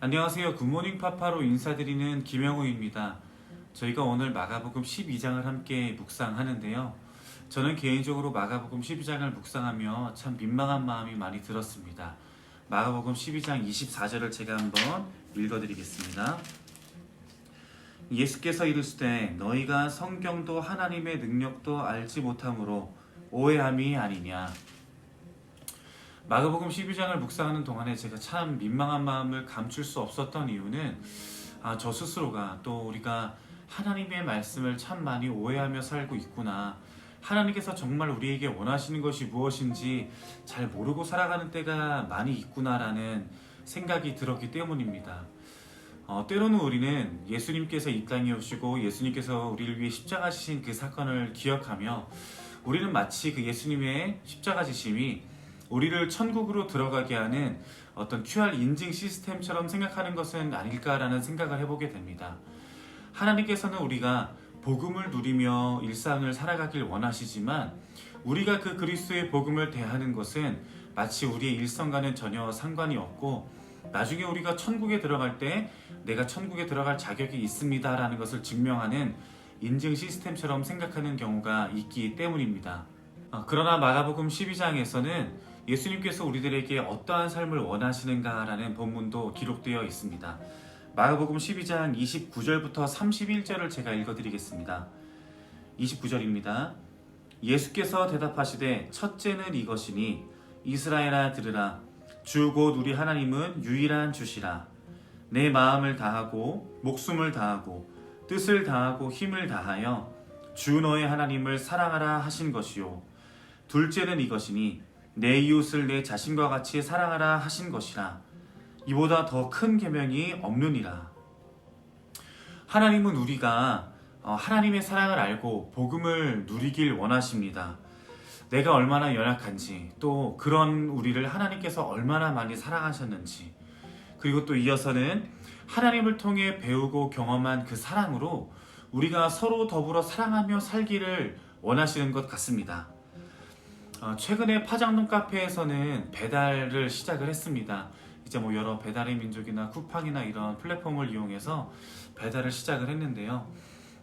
안녕하세요. 굿모닝 파파로 인사드리는 김영우입니다. 저희가 오늘 마가복음 12장을 함께 묵상하는데요. 저는 개인적으로 마가복음 12장을 묵상하며 참 민망한 마음이 많이 들었습니다. 마가복음 12장 24절을 제가 한번 읽어드리겠습니다. 예수께서 이르시되 너희가 성경도 하나님의 능력도 알지 못함으로 오해함이 아니냐. 마가복음 12장을 묵상하는 동안에 제가 참 민망한 마음을 감출 수 없었던 이유는 아, 저 스스로가 또 우리가 하나님의 말씀을 참 많이 오해하며 살고 있구나. 하나님께서 정말 우리에게 원하시는 것이 무엇인지 잘 모르고 살아가는 때가 많이 있구나라는 생각이 들었기 때문입니다. 어, 때로는 우리는 예수님께서 이 땅에 오시고 예수님께서 우리를 위해 십자가 지신 그 사건을 기억하며 우리는 마치 그 예수님의 십자가 지심이 우리를 천국으로 들어가게 하는 어떤 QR 인증 시스템처럼 생각하는 것은 아닐까라는 생각을 해보게 됩니다. 하나님께서는 우리가 복음을 누리며 일상을 살아가길 원하시지만 우리가 그 그리스도의 복음을 대하는 것은 마치 우리의 일성과는 전혀 상관이 없고 나중에 우리가 천국에 들어갈 때 내가 천국에 들어갈 자격이 있습니다라는 것을 증명하는 인증 시스템처럼 생각하는 경우가 있기 때문입니다. 어, 그러나 마가복음 12장에서는 예수님께서 우리들에게 어떠한 삶을 원하시는가라는 본문도 기록되어 있습니다. 마가복음 12장 29절부터 31절을 제가 읽어드리겠습니다. 29절입니다. 예수께서 대답하시되 첫째는 이것이니 이스라엘아 들으라 주 곧 우리 하나님은 유일한 주시라 내 마음을 다하고 목숨을 다하고 뜻을 다하고 힘을 다하여 주 너의 하나님을 사랑하라 하신 것이요 둘째는 이것이니 내 이웃을 내 자신과 같이 사랑하라 하신 것이라 이보다 더 큰 계명이 없느니라 하나님은 우리가 어, 하나님의 사랑을 알고 복음을 누리길 원하십니다. 내가 얼마나 연약한지 또 그런 우리를 하나님께서 얼마나 많이 사랑하셨는지 그리고 또 이어서는 하나님을 통해 배우고 경험한 그 사랑으로 우리가 서로 더불어 사랑하며 살기를 원하시는 것 같습니다. 어, 최근에 파장동 카페에서는 배달을 시작을 했습니다. 이제 뭐 여러 배달의 민족이나 쿠팡이나 이런 플랫폼을 이용해서 배달을 시작을 했는데요.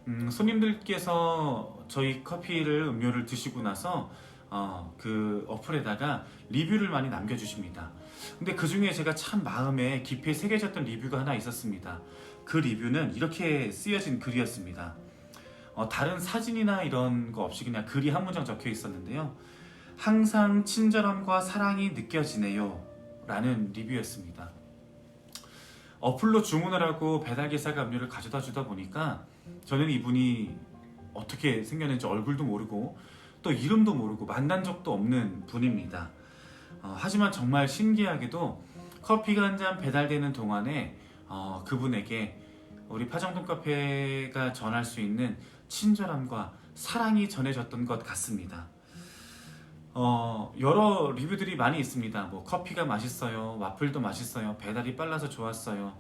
음, 손님들께서 저희 커피를 음료를 드시고 나서 어, 그 어플에다가 리뷰를 많이 남겨주십니다. 근데 그 중에 제가 참 마음에 깊이 새겨졌던 리뷰가 하나 있었습니다. 그 리뷰는 이렇게 쓰여진 글이었습니다. 어, 다른 사진이나 이런 거 없이 그냥 글이 한 문장 적혀 있었는데요. 항상 친절함과 사랑이 느껴지네요. 라는 리뷰였습니다. 어플로 주문을 하고 배달기사가 음료를 가져다 주다 보니까 저는 이분이 어떻게 생겼는지 얼굴도 모르고 또 이름도 모르고 만난 적도 없는 분입니다. 어, 하지만 정말 신기하게도 커피가 한 잔 배달되는 동안에 어, 그분에게 우리 파정동 카페가 전할 수 있는 친절함과 사랑이 전해졌던 것 같습니다. 어, 여러 리뷰들이 많이 있습니다. 뭐 커피가 맛있어요, 와플도 맛있어요, 배달이 빨라서 좋았어요.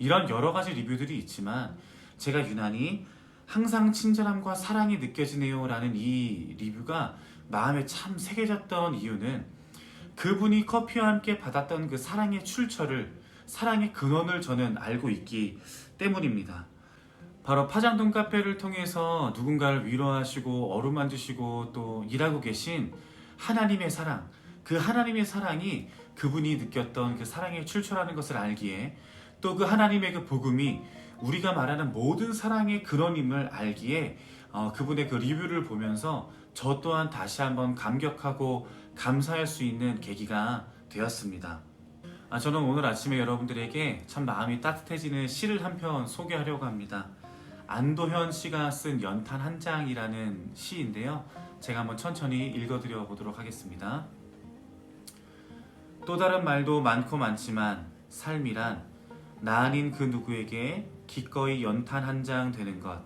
이런 여러 가지 리뷰들이 있지만 제가 유난히 항상 친절함과 사랑이 느껴지네요 라는 이 리뷰가 마음에 참 새겨졌던 이유는 그분이 커피와 함께 받았던 그 사랑의 출처를 사랑의 근원을 저는 알고 있기 때문입니다. 바로 파장동 카페를 통해서 누군가를 위로하시고 어루만지시고 또 일하고 계신 하나님의 사랑, 그 하나님의 사랑이 그분이 느꼈던 그 사랑의 출처라는 것을 알기에 또 그 하나님의 그 복음이 우리가 말하는 모든 사랑의 근원임을 알기에 어, 그분의 그 리뷰를 보면서 저 또한 다시 한번 감격하고 감사할 수 있는 계기가 되었습니다. 아, 저는 오늘 아침에 여러분들에게 참 마음이 따뜻해지는 시를 한 편 소개하려고 합니다. 안도현 씨가 쓴 연탄 한 장이라는 시인데요. 제가 한번 천천히 읽어드려 보도록 하겠습니다. 또 다른 말도 많고 많지만 삶이란 나 아닌 그 누구에게 기꺼이 연탄 한 장 되는 것.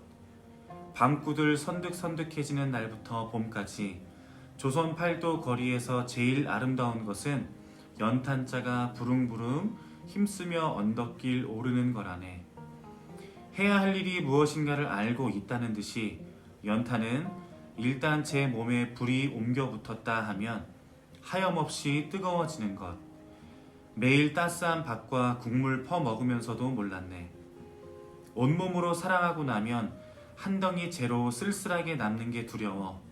밤구들 선득선득해지는 날부터 봄까지 조선 팔도 거리에서 제일 아름다운 것은 연탄자가 부릉부릉 힘쓰며 언덕길 오르는 거라네. 해야 할 일이 무엇인가를 알고 있다는 듯이 연탄은 일단 제 몸에 불이 옮겨 붙었다 하면 하염없이 뜨거워지는 것. 매일 따스한 밥과 국물 퍼 먹으면서도 몰랐네. 온몸으로 사랑하고 나면 한 덩이 재로 쓸쓸하게 남는 게 두려워.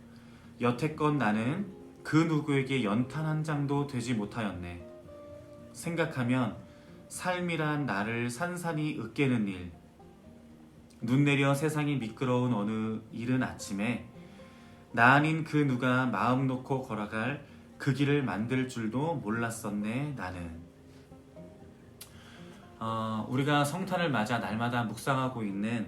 여태껏 나는 그 누구에게 연탄 한 장도 되지 못하였네. 생각하면 삶이란 나를 산산이 으깨는 일. 눈 내려 세상이 미끄러운 어느 이른 아침에 나 아닌 그 누가 마음 놓고 걸어갈 그 길을 만들 줄도 몰랐었네 나는. 어, 우리가 성탄을 맞아 날마다 묵상하고 있는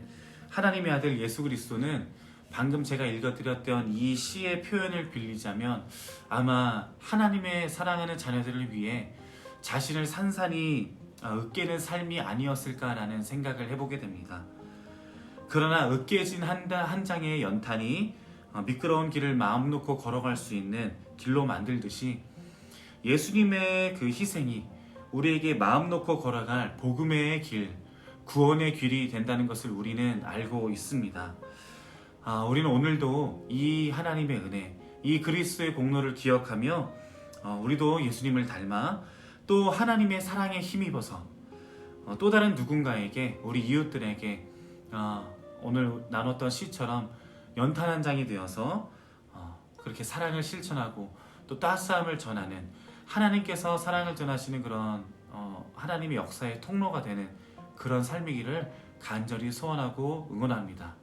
하나님의 아들 예수 그리스도는 방금 제가 읽어드렸던 이 시의 표현을 빌리자면 아마 하나님의 사랑하는 자녀들을 위해 자신을 산산히 어, 으깨는 삶이 아니었을까라는 생각을 해보게 됩니다. 그러나 으깨진 한, 다- 한 장의 연탄이 어, 미끄러운 길을 마음 놓고 걸어갈 수 있는 길로 만들듯이 예수님의 그 희생이 우리에게 마음 놓고 걸어갈 복음의 길, 구원의 길이 된다는 것을 우리는 알고 있습니다. 아, 우리는 오늘도 이 하나님의 은혜, 이 그리스도의 공로를 기억하며 어, 우리도 예수님을 닮아 또 하나님의 사랑에 힘입어서 어, 또 다른 누군가에게 우리 이웃들에게 어, 오늘 나눴던 시처럼 연탄 한 장이 되어서 어, 그렇게 사랑을 실천하고 또 따스함을 전하는 하나님께서 사랑을 전하시는 그런 어, 하나님의 역사의 통로가 되는 그런 삶이기를 간절히 소원하고 응원합니다.